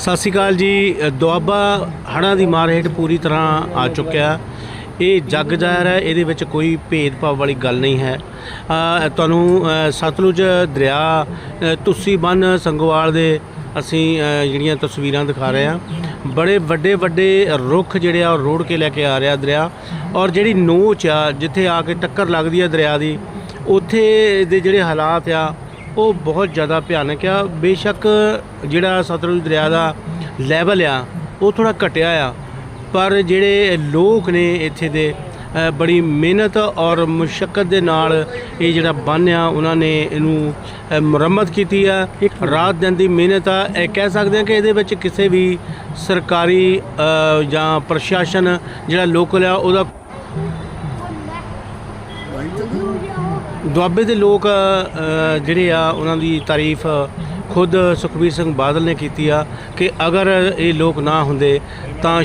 ਸਤਿ ਸ਼੍ਰੀ ਅਕਾਲ ਜੀ। ਦੁਆਬਾ ਹੜ੍ਹਾਂ ਦੀ ਮਾਰ ਹੇਠ ਪੂਰੀ ਤਰ੍ਹਾਂ ਆ ਚੁੱਕਿਆ। ਇਹ ਜੱਗ ਜ਼ਾਹਿਰ ਹੈ ਇਹਦੇ ਵਿੱਚ ਕੋਈ ਭੇਦਭਾਵ ਵਾਲੀ ਗੱਲ ਨਹੀਂ ਹੈ। ਤੁਹਾਨੂੰ ਸਤਲੁਜ ਦਰਿਆ ਅ, ਤੁਸੀ ਬੰਨ ਸੰਗੋਵਾਲ ਦੇ ਅਸੀਂ ਜਿਹੜੀਆਂ ਤਸਵੀਰਾਂ ਦਿਖਾ ਰਹੇ ਹਾਂ। ਬੜੇ ਵੱਡੇ ਵੱਡੇ ਰੁੱਖ ਜਿਹੜੇ ਆ ਉਹ ਰੋੜ ਕੇ ਲੈ ਕੇ ਆ ਰਿਹਾ ਦਰਿਆ। ਔਰ ਜਿਹੜੀ ਨੋਚ ਆ ਜਿੱਥੇ ਆ ਕੇ ਟੱਕਰ ਲੱਗਦੀ ਆ ਦਰਿਆ ਦੀ ਉੱਥੇ ਦੇ ਜਿਹੜੇ ਹਾਲਾਤ ਆ ਉਹ ਬਹੁਤ ਜ਼ਿਆਦਾ ਭਿਆਨਕ ਆ। ਬੇਸ਼ੱਕ ਜਿਹੜਾ ਸਤਲੁਜ ਦਰਿਆ ਦਾ ਲੈਵਲ ਆ, ਉਹ ਥੋੜਾ ਘਟਿਆ ਆ। ਪਰ ਜਿਹੜੇ ਲੋਕ ਨੇ ਇੱਥੇ ਦੇ ਬੜੀ ਮਿਹਨਤ ਔਰ ਮੁਸ਼ਕਲ ਦੇ ਨਾਲ ਇਹ ਜਿਹੜਾ ਬੰਨ ਆ, ਉਹਨਾਂ ਨੇ ਇਹਨੂੰ ਮੁਰੰਮਤ ਕੀਤੀ ਆ। ਰਾਤ ਦਿਨ ਦੀ ਮਿਹਨਤ ਆ। ਇਹ ਕਹਿ ਸਕਦੇ ਆ ਕਿ ਇਹਦੇ ਵਿੱਚ ਕਿਸੇ ਵੀ ਸਰਕਾਰੀ ਜਾਂ ਪ੍ਰਸ਼ਾਸਨ ਜਿਹੜਾ ਲੋਕਲ ਆ, ਉਹਦਾ ਦੁਆਬੇ ਦੇ ਲੋਕ ਜਿਹੜੇ ਆ, ਉਹਨਾਂ ਦੀ ਤਾਰੀਫ ਖੁਦ ਸੁਖਬੀਰ ਸਿੰਘ ਬਾਦਲ ਨੇ ਕੀਤੀ ਆ ਕਿ ਅਗਰ ਇਹ ਲੋਕ ਨਾ ਹੁੰਦੇ ਤਾਂ